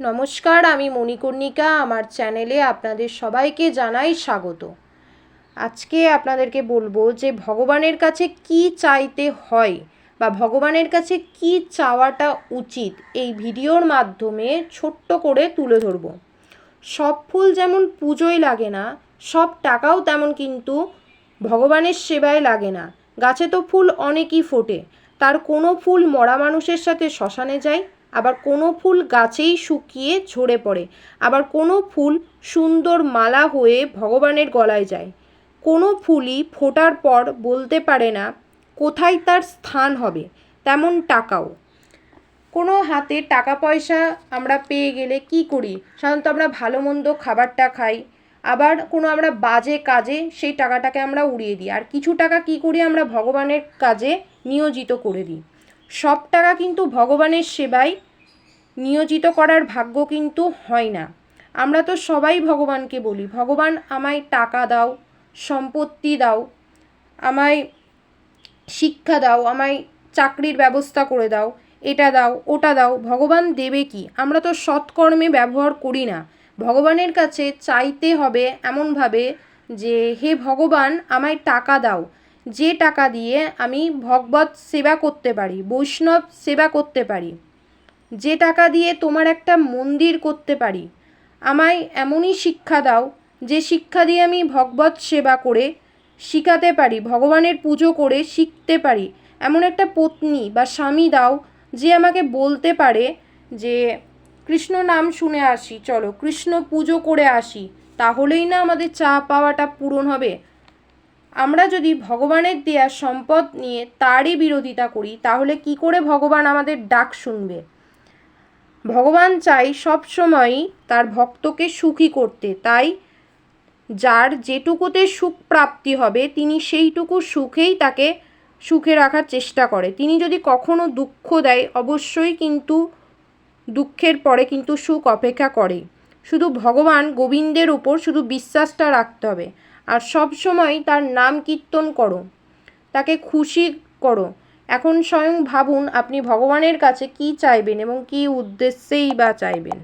নমস্কার, আমি মণিকর্ণিকা আমার চ্যানেলে আপনাদের সবাইকে জানাই স্বাগত। আজকে আপনাদেরকে বলব যে ভগবানের কাছে কি চাইতে হয় বা ভগবানের কাছে কি চাওয়াটা উচিত এই ভিডিওর মাধ্যমে ছোট্ট করে তুলে ধরবো। সব ফুল যেমন পুজোয় লাগে না, সব টাকাও তেমন কিন্তু ভগবানের সেবায় লাগে না। গাছে তো ফুল অনেকই ফোটে, তার কোনো ফুল মরা মানুষের সাথে শ্মশানে যায় আবার কোনো ফুল গাছেই শুকিয়ে ঝরে পড়ে। আবার কোনো ফুল সুন্দর মালা হয়ে ভগবানের গলায় যায়। কোনো ফুলই ফোটার পর বলতে পারে না, কোথায় তার স্থান হবে? তেমন টাকাও। কোনো হাতে টাকা পয়সা আমরা পেয়ে গেলে কি করি? সাধারণত আমরা ভালো মন্দ খাবারটা খাই। আবার কোনো আমরা বাজে কাজে সেই টাকাটাকে আমরা উড়িয়ে দিই। আর কিছু টাকা কি করি? আমরা ভগবানের কাজে নিয়োজিত করে দিই। সব টাকা কিন্তু ভগবানের সেবায় নিয়োজিত করার ভাগ্য কিন্তু হয় না। আমরা তো সবাই ভগবানকে বলি, ভগবান আমায় টাকা দাও, সম্পত্তি দাও, আমায় শিক্ষা দাও, আমায় চাকরির ব্যবস্থা করে দাও, এটা দাও, ওটা দাও, ভগবান দেবে কি? আমরা তো সৎকর্মে ব্যবহার করি না। ভগবানের কাছে চাইতে হবে এমনভাবে যে, হে ভগবান, আমায় টাকা দাও। যে টাকা দিয়ে আমি ভগবত সেবা করতে পারি, বৈষ্ণব সেবা করতে পারি, যে টাকা দিয়ে তোমার একটা মন্দির করতে পারি, আমায় এমনই শিক্ষা দাও যে শিক্ষা দিয়ে আমি ভগবত সেবা করে শিখাতে পারি, ভগবানের পুজো করে শিখতে পারি। এমন একটা পত্নী বা স্বামী দাও যে আমাকে বলতে পারে যে, কৃষ্ণ নাম শুনে আসি, চলো কৃষ্ণ পুজো করে আসি, তাহলেই না আমাদের চা পাওয়াটা পূরণ হবে। আমরা যদি ভগবানের দেয়া সম্পদ নিয়ে তারই বিরোধিতা করি, তাহলে কি করে ভগবান আমাদের ডাক শুনবে? ভগবান চাই সব সবসময়ই তার ভক্তকে সুখী করতে। তাই যার যেটুকুতে সুখ প্রাপ্তি হবে, তিনি সেইটুকু সুখেই তাকে সুখে রাখার চেষ্টা করে। তিনি যদি কখনো দুঃখ দেয়, অবশ্যই কিন্তু দুঃখের পরে কিন্তু সুখ অপেক্ষা করে। শুধু ভগবান গোবিন্দের উপর শুধু বিশ্বাসটা রাখতে হবে। আর সব সময় তার নাম কীর্তন করো। তাকে খুশি করো। এখন স্বয়ং ভাবুন আপনি ভগবানের কাছে কি চাইবেন এবং কি উদ্দেশ্যেই বা চাইবেন।